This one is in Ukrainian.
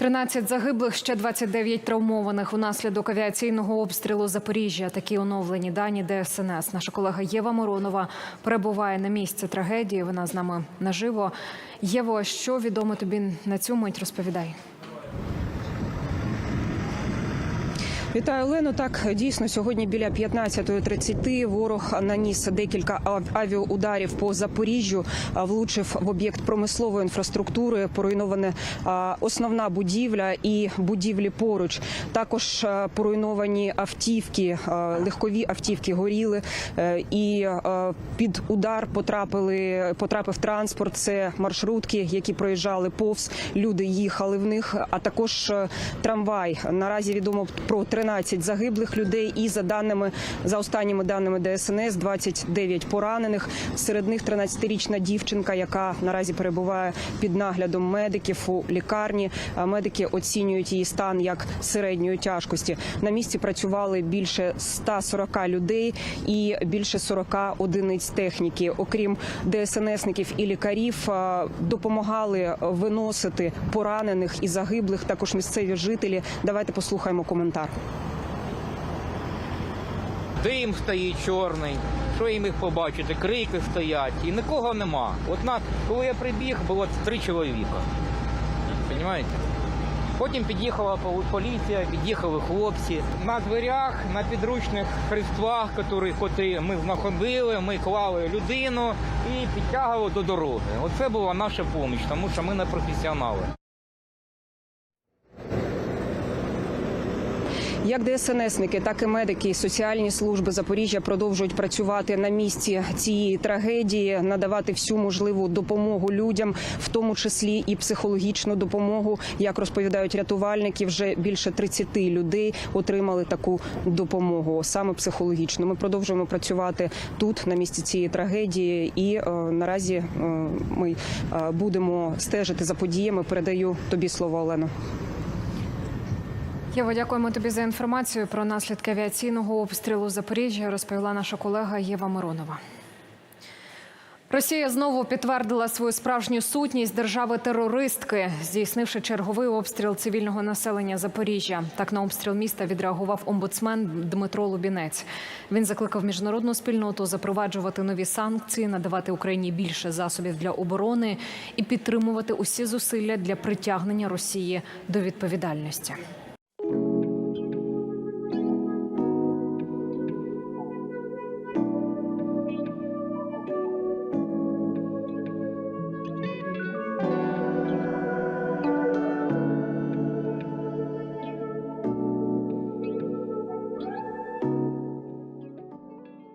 13 загиблих, ще 29 травмованих внаслідок авіаційного обстрілу Запоріжжя. Такі оновлені дані ДСНС. Наша колега Єва Моронова перебуває на місці трагедії. Вона з нами наживо. Єво, що відомо тобі на цю мить? Розповідай. Вітаю Олено. Так дійсно сьогодні біля 15.30 ворог наніс декілька авіаударів по Запоріжжю, влучив в об'єкт промислової інфраструктури. Поруйнована основна будівля і будівлі поруч. Також поруйновані автівки, легкові автівки горіли, е, і під удар потрапили потрапив транспорт. Це маршрутки, які проїжджали повз. Люди їхали в них, а також е, трамвай. Наразі відомо про 13 загиблих людей. І за даними за останніми даними ДСНС, 29 поранених. Серед них 13-річна дівчинка, яка наразі перебуває під наглядом медиків у лікарні. Медики оцінюють її стан як середньої тяжкості. На місці працювали більше 140 людей і більше 40 одиниць техніки. Окрім ДСНСників і лікарів, допомагали виносити поранених і загиблих. Також місцеві жителі. Давайте послухаємо коментар. Дим стоїть чорний. Що їм їх побачити? Крики стоять, і нікого нема. От на коли я прибіг, було три чоловіка. Понімаєте? Потім під'їхала поліція, під'їхали хлопці. На дверях, на підручних хрестах, які ми знаходили, ми клали людину і підтягували до дороги. Оце була наша допомога, тому що ми не професіонали. Як ДСНСники, так і медики, і соціальні служби Запоріжжя продовжують працювати на місці цієї трагедії, надавати всю можливу допомогу людям, в тому числі і психологічну допомогу. Як розповідають рятувальники, вже більше 30 людей отримали таку допомогу, саме психологічну. Ми продовжуємо працювати тут на місці цієї трагедії, і е, наразі е, ми е, будемо стежити за подіями. Передаю тобі слово, Олено. Єво, дякуємо тобі за інформацію про наслідки авіаційного обстрілу Запоріжжя. Розповіла наша колега Єва Моронова. Росія знову підтвердила свою справжню сутність держави-терористки, здійснивши черговий обстріл цивільного населення Запоріжжя. Так на обстріл міста відреагував омбудсмен Дмитро Лубінець. Він закликав міжнародну спільноту запроваджувати нові санкції, надавати Україні більше засобів для оборони і підтримувати усі зусилля для притягнення Росії до відповідальності.